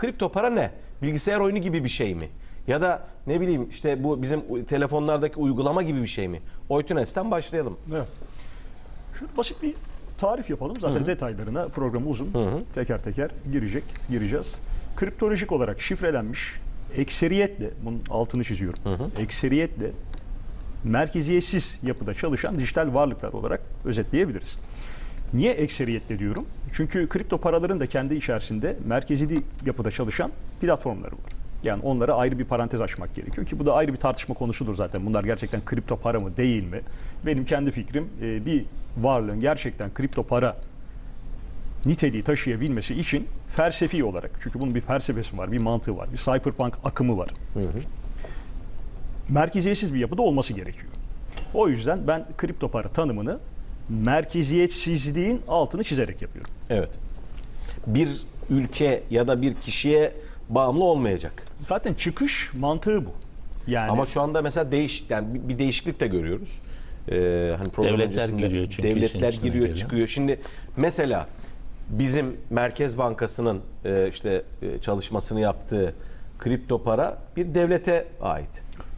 kripto para ne? Bilgisayar oyunu gibi bir şey mi? Ya da ne bileyim işte bu bizim telefonlardaki uygulama gibi bir şey mi? Oytunes'ten başlayalım. Evet. Şöyle basit bir tarif yapalım. Zaten detaylarına programı uzun. Teker teker girecek, gireceğiz. Kriptolojik olarak şifrelenmiş, ekseriyetle, bunun altını çiziyorum. Ekseriyetle merkeziyetsiz yapıda çalışan dijital varlıklar olarak özetleyebiliriz. Niye ekseriyetle diyorum? Çünkü kripto paraların da kendi içerisinde merkezi yapıda çalışan platformları var. Yani onlara ayrı bir parantez açmak gerekiyor ki bu da ayrı bir tartışma konusudur zaten. Bunlar gerçekten kripto para mı değil mi? Benim kendi fikrim e, bir varlığın gerçekten kripto para niteliği taşıyabilmesi için felsefi olarak çünkü bunun bir felsefesi var, bir mantığı var, bir cyberpunk akımı var. Merkeziyetsiz bir yapıda olması gerekiyor. O yüzden ben kripto para tanımını merkeziyetsizliğin altını çizerek yapıyorum. Evet. Bir ülke ya da bir kişiye bağımlı olmayacak. Zaten çıkış mantığı bu. Yani Ama şu anda mesela değiş yani bir- değişiklik de görüyoruz. Ee, hani program Devletler giriyor çünkü devletler giriyor geliyor. çıkıyor. Şimdi mesela bizim Merkez Bankası'nın e, işte e, çalışmasını yaptığı kripto para bir devlete ait.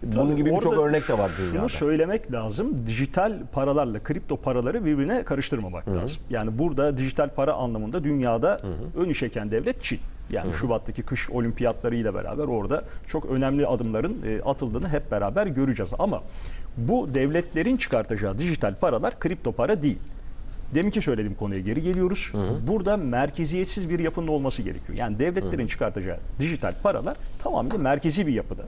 Bunun Tabii gibi birçok örnek de var Şunu dünyada. söylemek lazım. Dijital paralarla kripto paraları birbirine karıştırmamak lazım. Yani burada dijital para anlamında dünyada önü çeken devlet Çin. Yani Şubat'taki kış olimpiyatları ile beraber orada çok önemli adımların e, atıldığını hep beraber göreceğiz. Ama bu devletlerin çıkartacağı dijital paralar kripto para değil. Deminki söylediğim konuya geri geliyoruz. Burada merkeziyetsiz bir yapının olması gerekiyor. Yani devletlerin çıkartacağı dijital paralar tamamıyla merkezi bir yapıda.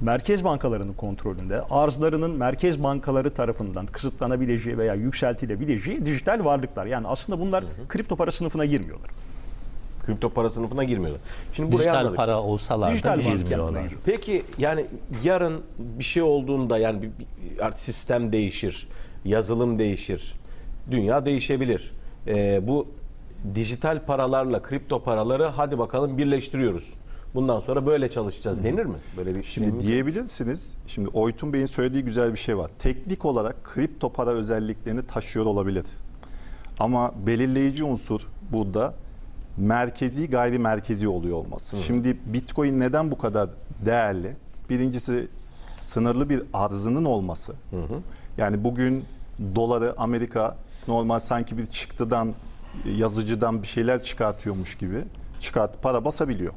Merkez bankalarının kontrolünde, arzlarının merkez bankaları tarafından kısıtlanabileceği veya yükseltilebileceği dijital varlıklar. Yani aslında bunlar kripto para sınıfına girmiyorlar. Kripto para sınıfına girmiyorlar. Şimdi burayı Dijital anladık. para olsalar Dijital da girmiyorlar. Peki yani yarın bir şey olduğunda yani bir, bir artık sistem değişir, yazılım değişir, dünya değişebilir. Ee, bu dijital paralarla kripto paraları hadi bakalım birleştiriyoruz. Bundan sonra böyle çalışacağız denir mi? Böyle bir Şimdi şey mi? diyebilirsiniz. Şimdi Oytun Bey'in söylediği güzel bir şey var. Teknik olarak kripto para özelliklerini taşıyor olabilir. Ama belirleyici unsur burada merkezi gayri merkezi oluyor olması. Şimdi Bitcoin neden bu kadar değerli? Birincisi sınırlı bir arzının olması. Yani bugün doları Amerika normal sanki bir çıktıdan yazıcıdan bir şeyler çıkartıyormuş gibi çıkart para basabiliyor.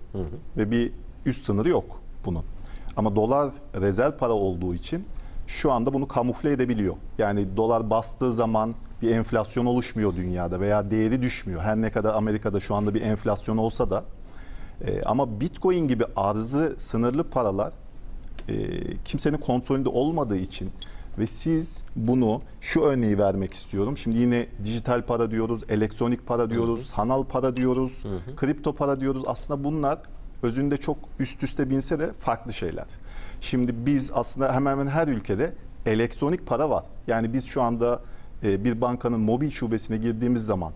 Ve bir üst sınırı yok bunun. Ama dolar rezerv para olduğu için şu anda bunu kamufle edebiliyor. Yani dolar bastığı zaman bir enflasyon oluşmuyor dünyada veya değeri düşmüyor. Her ne kadar Amerika'da şu anda bir enflasyon olsa da e, ama Bitcoin gibi arzı sınırlı paralar e, kimsenin kontrolünde olmadığı için ve siz bunu şu örneği vermek istiyorum. Şimdi yine dijital para diyoruz, elektronik para diyoruz, sanal para diyoruz, kripto para diyoruz. Aslında bunlar özünde çok üst üste binse de farklı şeyler. Şimdi biz aslında hemen hemen her ülkede elektronik para var. Yani biz şu anda e, bir bankanın mobil şubesine girdiğimiz zaman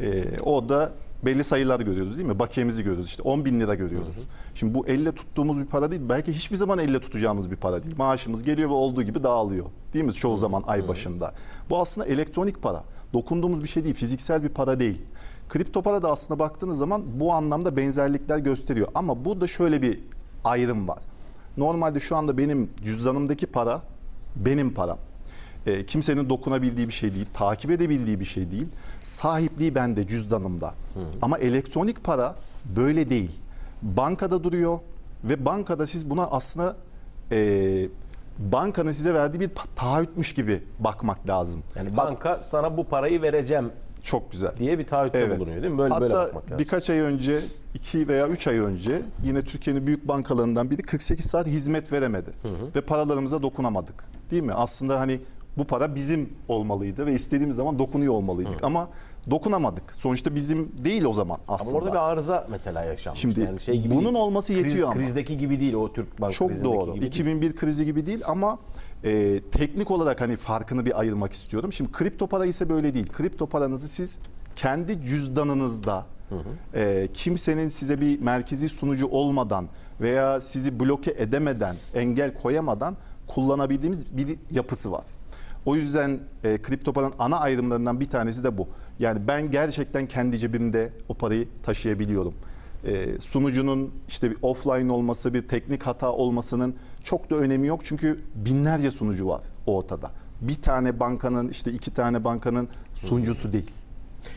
e, orada belli sayılar görüyoruz değil mi? Bakiyemizi görüyoruz işte 10 bin lira görüyoruz. Şimdi bu elle tuttuğumuz bir para değil. Belki hiçbir zaman elle tutacağımız bir para değil. Maaşımız geliyor ve olduğu gibi dağılıyor. Değil mi? Çoğu zaman ay başında. Bu aslında elektronik para. Dokunduğumuz bir şey değil. Fiziksel bir para değil. Kripto para da aslında baktığınız zaman bu anlamda benzerlikler gösteriyor. Ama burada şöyle bir ayrım var. Normalde şu anda benim cüzdanımdaki para benim param. E, kimsenin dokunabildiği bir şey değil, takip edebildiği bir şey değil. Sahipliği bende, cüzdanımda. Ama elektronik para böyle değil. Bankada duruyor ve bankada siz buna aslında e, bankanın size verdiği bir taahhütmüş gibi bakmak lazım. Yani banka sana bu parayı vereceğim Çok güzel. diye bir taahhütte Evet. bulunuyor değil mi? Böyle Hatta böyle bakmak lazım. birkaç ay önce, iki veya üç ay önce yine Türkiye'nin büyük bankalarından biri 48 saat hizmet veremedi. Ve paralarımıza dokunamadık. Değil mi? Aslında hani bu para bizim olmalıydı ve istediğimiz zaman dokunuyor olmalıydık. Ama dokunamadık. Sonuçta bizim değil o zaman Ama aslında. orada bir arıza mesela yaşanmış. Şimdi yani şey gibi bunun değil. olması Kriz- yetiyor ama. Krizdeki gibi değil o Türk Bank Çok doğru. gibi değil. 2001 krizi gibi değil ama e, teknik olarak hani farkını bir ayırmak istiyorum. Şimdi kripto para ise böyle değil. Kripto paranızı siz kendi cüzdanınızda e, kimsenin size bir merkezi sunucu olmadan veya sizi bloke edemeden, engel koyamadan kullanabildiğimiz bir yapısı var. O yüzden e, kripto paranın ana ayrımlarından bir tanesi de bu. Yani ben gerçekten kendi cebimde o parayı taşıyabiliyorum. e, sunucunun işte bir offline olması, bir teknik hata olmasının çok da önemi yok. Çünkü binlerce sunucu var ortada. Bir tane bankanın işte iki tane bankanın sunucusu değil.